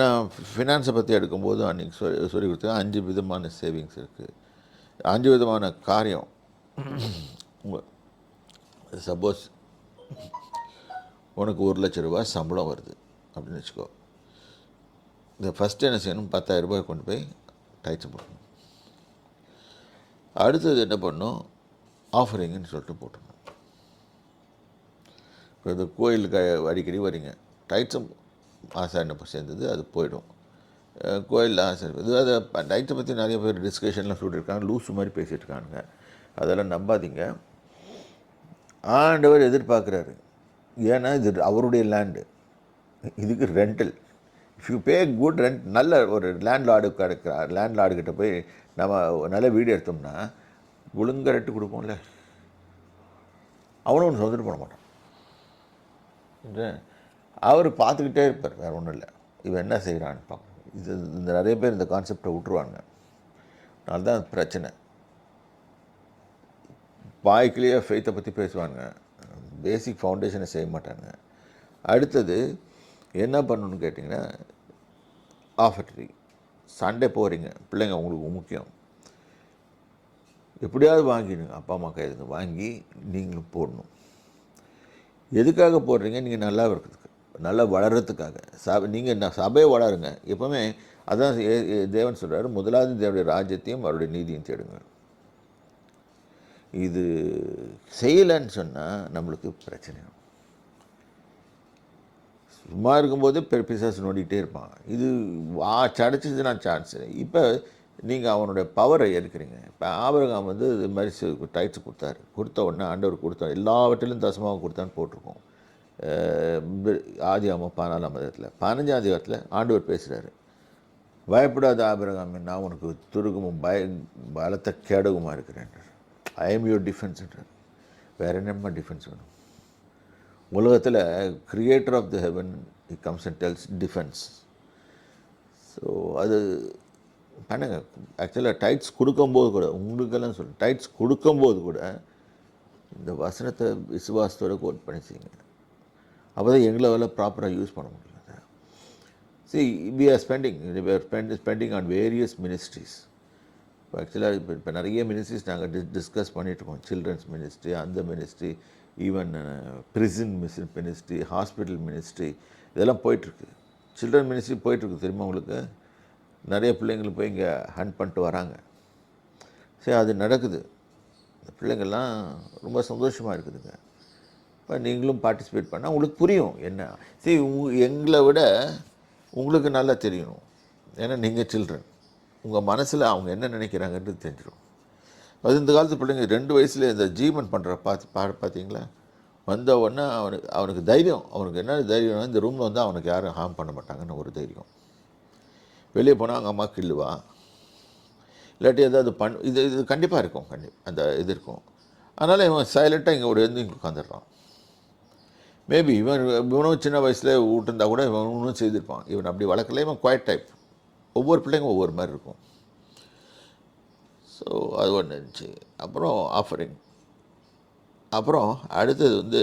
நான் ஃபினான்ஸை பற்றி எடுக்கும்போது அன்றைக்கி சொல்லி சொல்லி கொடுத்தேன். அஞ்சு விதமான சேவிங்ஸ் இருக்குது அஞ்சு விதமான காரியம். உங்கள் சப்போஸ் உனக்கு ஒரு லட்ச ரூபாய் சம்பளம் வருது அப்படின்னு வச்சுக்கோ. இந்த ஃபஸ்ட்டு என்ன செய்யணும்? பத்தாயிரம் ரூபாய் கொண்டு போய் டைச்சு போடணும். அடுத்தது என்ன பண்ணணும்? ஆஃபரிங்னு சொல்லிட்டு போட்டணும் இப்போ இந்த கோயிலுக்கு அடிக்கடி வரீங்க. டைட்ஸும் ஆசை சேர்ந்தது அது போயிடும். கோயிலில் ஆசாரி இது அதை டைட்ஸை பற்றி நிறைய பேர் டிஸ்கஷன்லாம் சொல்லியிருக்காங்க லூஸ் மாதிரி பேசிகிட்டு இருக்கானுங்க. அதெல்லாம் நம்பாதீங்க. ஆண்டவர் எதிர்பார்க்குறாரு. ஏன்னா இது அவருடைய லேண்டு இதுக்கு rental if you pay good rent நல்ல ஒரு லேண்ட்லார்டு கிடைக்கிற லேண்ட் லார்டுக்கிட்ட போய் நம்ம நல்ல வீடு எடுத்தோம்னா ஒழுங்க ரெட்டு கொடுப்போம்ல. அவனும் ஒன்று சொந்துட்டு போட மாட்டான். அவர் பார்த்துக்கிட்டே இருப்பார் வேறு ஒன்றும் இல்லை. இவன் என்ன செய்கிறான்னு பார்க்கணும் இது இந்த நிறைய பேர் இந்த கான்செப்டை விட்டுருவாங்க அதனால தான் பிரச்சனை. பாய்க்கிலேயே ஃபெய்த்தை பற்றி பேசுவாங்க பேசிக் ஃபவுண்டேஷனை செய்ய மாட்டாங்க அடுத்தது என்ன பண்ணணும்னு கேட்டிங்கன்னா ஆஃபர்ட்ரி சண்டே போகிறீங்க பிள்ளைங்க உங்களுக்கு முக்கியம். எப்படியாவது வாங்கிடுங்க. அப்பா அம்மா கையிலேருந்து வாங்கி நீங்களும் போடணும். எதுக்காக போடுறீங்க? நீங்கள் நல்லா இருக்கிறதுக்கு. நல்லா வளர்கிறதுக்காக சபை நீங்கள் நான் சபையை வளருங்க. எப்போவுமே அதான் ஏ- தேவன் சொல்கிறாரு முதலாவது தேவனுடைய ராஜ்யத்தையும் அவருடைய நீதியும் தேடுங்க இது செய்யலைன்னு சொன்னால் நம்மளுக்கு பிரச்சனை. சும்மா இருக்கும்போது பெ- பிசாசு நோண்டிகிட்டே இருப்பான். இது வா நான் சான்ஸ் இப்போ நீங்கள் அவனுடைய பவரை எடுக்கிறீங்க. இப்போ ஆபரகம் வந்து இது மாதிரி டைட்ஸ் கொடுத்தாரு. கொடுத்த உடனே ஆண்டவர் கொடுத்தார் எல்லாவற்றிலும் தசமாக கொடுத்தான்னு போட்டிருக்கோம். ஆதி அம்மா பதினாலாம் மதத்தில் பதினஞ்சாம் அதிகாரத்தில் ஆண்டவர் பேசுகிறாரு பயப்படாத ஆபிரகாம் நான் உனக்கு துருகமும் பய பலத்த கேடகமாக இருக்கிறேன் ஐ எம் யூர் டிஃபென்ஸ்ன்றார் வேறு என்னம்மா டிஃபென்ஸ் வேணும்? உலகத்தில் creator of the heaven he comes and tells defence so அது பண்ணுங்க. ஆக்சுவலாக டைட்ஸ் கொடுக்கும்போது கூட உங்களுக்கெல்லாம் சொல்லு டைட்ஸ் கொடுக்கும்போது கூட இந்த வசனத்தை விசுவாசத்தோட கோட் பண்ணி செய்யுங்க அப்போ தான் எங்களால் ப்ராப்பராக யூஸ் பண்ண முடியும் C V R spending spending on various ministries இப்போ ஆக்சுவலாக இப்போ இப்போ நிறைய மினிஸ்ட்ரிஸ் நாங்கள் டிஸ் டிஸ்கஸ் பண்ணிகிட்ருக்கோம் சில்ட்ரன்ஸ் மினிஸ்ட்ரி அந்த ministry even prison miss ministry hospital ministry இதெல்லாம் போயிட்டுருக்கு. சில்ட்ரன் மினிஸ்ட்ரி போயிட்டுருக்கு தெரியுமா உங்களுக்கு? நிறைய பிள்ளைங்களுக்கு போய் இங்கே ஹண்ட் பண்ணிட்டு வராங்க. சரி அது நடக்குது. இந்த பிள்ளைங்கள்லாம் ரொம்ப சந்தோஷமாக இருக்குதுங்க. இப்போ நீங்களும் பார்ட்டிசிபேட் பண்ணால் உங்களுக்கு புரியும் என்ன. சரி எங்களை விட உங்களுக்கு நல்லா தெரியணும். ஏன்னா நீங்கள் சில்ட்ரன் உங்கள் மனசில் அவங்க என்ன நினைக்கிறாங்கன்றது தெரிஞ்சிடும். அது இந்த காலத்து பிள்ளைங்க ரெண்டு வயசில் இந்த ஜீவன் பண்ணுற பார்த்து பா பார்த்தீங்களா வந்த உடனே அவனுக்கு அவனுக்கு தைரியம். அவனுக்கு என்ன தைரியம்னா இந்த ரூமில் வந்து அவனுக்கு யாரும் ஹார்ம் பண்ண மாட்டாங்கன்னு ஒரு தைரியம். வெளியே போனால் அவங்க அம்மா கிள்ளுவா? இல்லாட்டி ஏதாவது பண் இது இது கண்டிப்பாக இருக்கும். கண்டி அந்த இது இருக்கும். அதனால் இவன் சைலண்ட்டாக இங்கே ஒரு வந்து இங்கே உட்காந்துடுறான் மேபி இவன் இவனும் சின்ன வயசில் விட்டுருந்தா கூட இவன் இன்னும் செய்திருப்பான். இவன் அப்படி வளர்க்கல இவன் குவாய்ட் டைப் ஒவ்வொரு பிள்ளைங்க ஒவ்வொரு மாதிரி இருக்கும். ஸோ அது ஒன்று இருந்துச்சு. அப்புறம் ஆஃபரிங் அப்புறம் அடுத்தது வந்து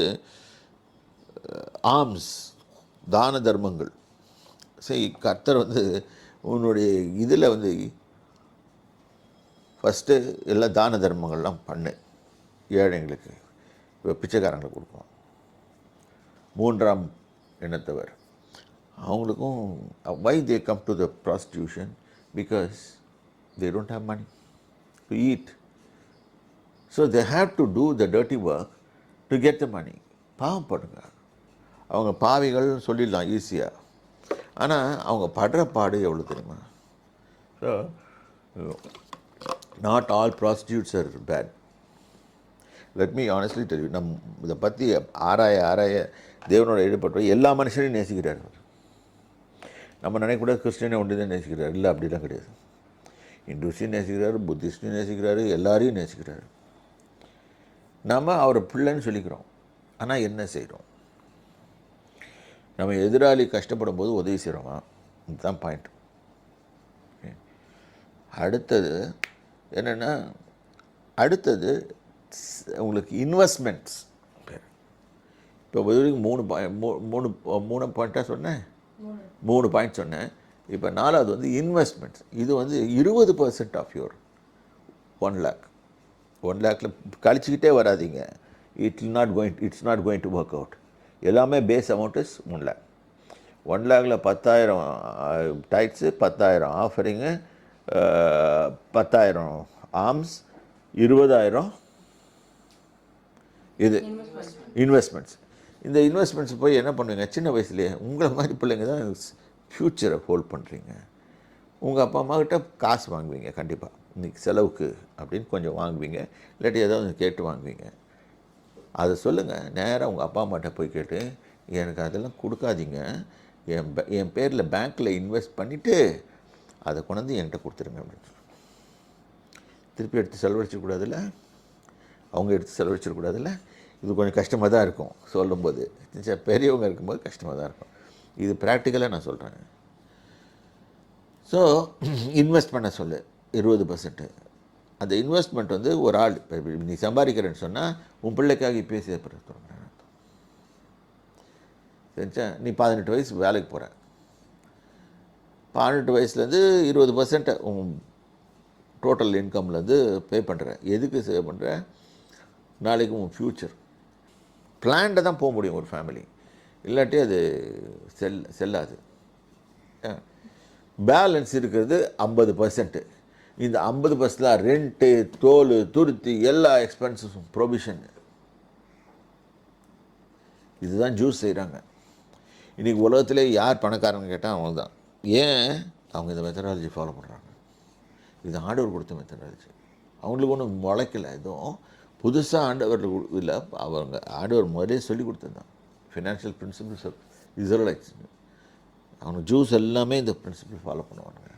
ஆர்ம்ஸ் தான தர்மங்கள். சரி கர்த்தர் வந்து உன்னுடைய இதில் வந்து ஃபஸ்ட்டு எல்லா தான தர்மங்கள்லாம் பண்ணு. ஏழைங்களுக்கு இப்போ பிச்சைக்காரங்களுக்கு கொடுப்போம் மூன்றாம் இனத்தவர். அவங்களுக்கும் why they come to the prostitution because they don't have money to eat so they have to do the dirty work to get the money பாவம் படுங்க அவங்க பாவிகள் சொல்லிடலாம் ஈஸியாக ஆனால் அவங்க படுற பாடு எவ்வளோ தெரியுமா? So not all prostitutes are bad let me honestly tell நம் இதை பற்றி ஆராய ஆராய தேவனோட ஈடுபட்டு எல்லா மனுஷனையும் நேசிக்கிறார் அவர். நம்ம நினைக்கக்கூடாது கிறிஸ்டியனை ஒன்று தான் நேசிக்கிறார். இல்லை அப்படிலாம் கிடையாது. இந்துஸையும் நேசிக்கிறாரு புத்திஸ்டையும் நேசிக்கிறாரு எல்லாரையும் நேசிக்கிறாரு. நம்ம அவர் பிள்ளைன்னு சொல்லிக்கிறோம். ஆனால் என்ன செய்கிறோம் நம்ம எதிராளி கஷ்டப்படும் போது உதவி செய்கிறோமா இதுதான் பாயிண்ட் அடுத்தது என்னென்னா அடுத்தது உங்களுக்கு இன்வெஸ்ட்மெண்ட்ஸ். இப்போ வரைக்கும் மூணு மூணு மூணு பாயிண்ட்டாக சொன்னேன்? மூணு பாயிண்ட் சொன்னேன். இப்போ நாலாவது வந்து இன்வெஸ்ட்மெண்ட்ஸ். இது வந்து இருபது percent of your one lakh one லேக்கில் கழிச்சிக்கிட்டே வராதீங்க. It not going it's not going to work out எல்லாமே base amount is one lakh one லேக்கில் பத்தாயிரம் டைட்ஸு பத்தாயிரம் ஆஃபரிங்கு பத்தாயிரம் ஆர்ம்ஸ் இருபதாயிரம் இது இன்வெஸ்ட்மெண்ட்ஸ் இந்த இன்வெஸ்ட்மெண்ட்ஸ் போய் என்ன பண்ணுவீங்க? சின்ன வயசுலேயே உங்களை மாதிரி பிள்ளைங்க தான் ஃப்யூச்சரை ஹோல்ட் பண்ணுறீங்க உங்கள் அப்பா அம்மா கிட்ட காசு வாங்குவீங்க கண்டிப்பாக இன்னைக்கு செலவுக்கு அப்படின்னு கொஞ்சம் வாங்குவீங்க. இல்லாட்டி ஏதாவது கேட்டு வாங்குவீங்க. அதை சொல்லுங்கள் நேராக உங்கள் அப்பா அம்மாட்ட போய் கேட்டு எனக்கு அதெல்லாம் கொடுக்காதீங்க. என் பே- என் பேரில் பேங்க்கில் இன்வெஸ்ட் பண்ணிவிட்டு அதை கொண்டாந்து என்கிட்ட கொடுத்துருங்க அப்படின்னு. திருப்பி எடுத்து செலவழிச்சிடக்கூடாதுல்ல அவங்க எடுத்து செலவழிச்சிடக்கூடாதுல்ல இது கொஞ்சம் கஷ்டமாக தான் இருக்கும் சொல்லும்போது. பெரியவங்க இருக்கும்போது கஷ்டமாக தான் இருக்கும். இது ப்ராக்டிக்கலாக நான் சொல்கிறேன் ஸோ இன்வெஸ்ட் பண்ண சொல்லு. இருபது பர்சன்ட்டு அந்த இன்வெஸ்ட்மெண்ட் வந்து ஒரு ஆள் இப்போ நீ சம்பாதிக்கிறேன்னு சொன்னால் உன் பிள்ளைக்காக இப்பயே சேர்ப்படுற சரிச்சா நீ பதினெட்டு வயசு வேலைக்கு போகிற பதினெட்டு வயசுலேருந்து இருபது பர்சன்ட்டை உன் டோட்டல் இன்கம்லேருந்து பே பண்ணுற எதுக்கு சேவ் பண்ணுற நாளைக்கு உன் ஃப்யூச்சர் பிளான்ட தான் போக முடியும் ஒரு ஃபேமிலி இல்லாட்டி அது செல் செல்லாது. பேலன்ஸ் இருக்கிறது ஐம்பது பர்சன்ட்டு இந்த ஐம்பது பர்சன்டில் ரெண்ட்டு தோல் துருத்தி எல்லா எக்ஸ்பென்சஸும் ப்ரொவிஷன் இதுதான் ஜூஸ் செய்கிறாங்க இன்றைக்கி உலகத்திலே யார் பணக்காரங்க கேட்டால் அவங்க தான் ஏன்? அவங்க இந்த மெத்தடாலஜி ஃபாலோ பண்ணுறாங்க இது ஆர்டர் கொடுத்த மெத்தடாலஜி அவங்களுக்கு ஒன்றும் முளைக்கல. எதுவும் புதுசாக ஆண்டவர் இல்லை அவங்க ஆண்டவர் முதலே சொல்லி கொடுத்துருந்தான். ஃபினான்ஷியல் பிரின்சிபிள்ஸ் ஆஃப் இஸ்ரலைட்ஸ் அவனுக்கு ஜூஸ் எல்லாமே இந்த பிரின்சிபிள் ஃபாலோ பண்ணுவாங்க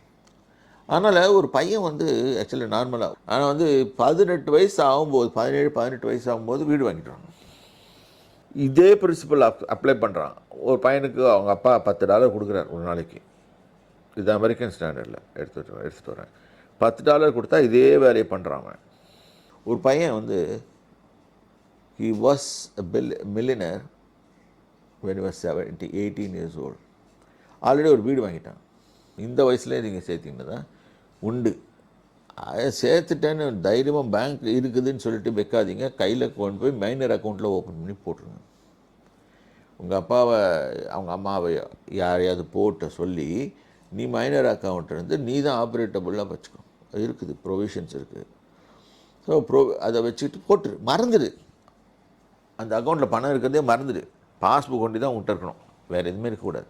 அதனால் ஒரு பையன் வந்து ஆக்சுவலி நார்மலாக ஆனால் வந்து பதினெட்டு வயசு ஆகும்போது பதினேழு பதினெட்டு வயசு ஆகும்போது வீடு வாங்கிடுவாங்க இதே பிரின்சிபல் அப் அப்ளை பண்ணுறான் ஒரு பையனுக்கு அவங்க அப்பா பத்து டாலர் கொடுக்குறாரு ஒரு நாளைக்கு. இது அமெரிக்கன் ஸ்டாண்டர்டில் எடுத்துட்டு எடுத்துகிட்டு வரேன். பத்து டாலர் கொடுத்தா இதே வேலையை பண்ணுறான் அவன். ஒரு பையன் வந்து he was a billionaire when was seventy eighteen years old already ஒரு வீடு வாங்கிட்டான். இந்த வயசுலேயே நீங்கள் சேர்த்தீங்கன்னா தான் உண்டு. அதை சேர்த்துட்டேன்னு தைரியமாக பேங்க் இருக்குதுன்னு சொல்லிட்டு வைக்காதீங்க. கையில் கொண்டு போய் மைனர் அக்கௌண்ட்டில் ஓப்பன் பண்ணி போட்டுருங்க. உங்கள் அப்பாவை அவங்க அம்மாவை யாரையாவது போட்ட சொல்லி நீ மைனர் அக்கௌண்ட் இருந்து நீ தான் ஆப்ரேட்டபுளாக வச்சுக்கோ. இருக்குது ப்ரொவிஷன்ஸ் இருக்குது ஸோ ப்ரோ அதை வச்சுக்கிட்டு போட்டுரு மறந்துடு. அந்த அக்கௌண்ட்டில் பணம் இருக்கிறதே மறந்துடு. பாஸ்புக் கொண்டு தான் விட்டுருக்கணும் வேறு எதுவுமே இருக்கக்கூடாது.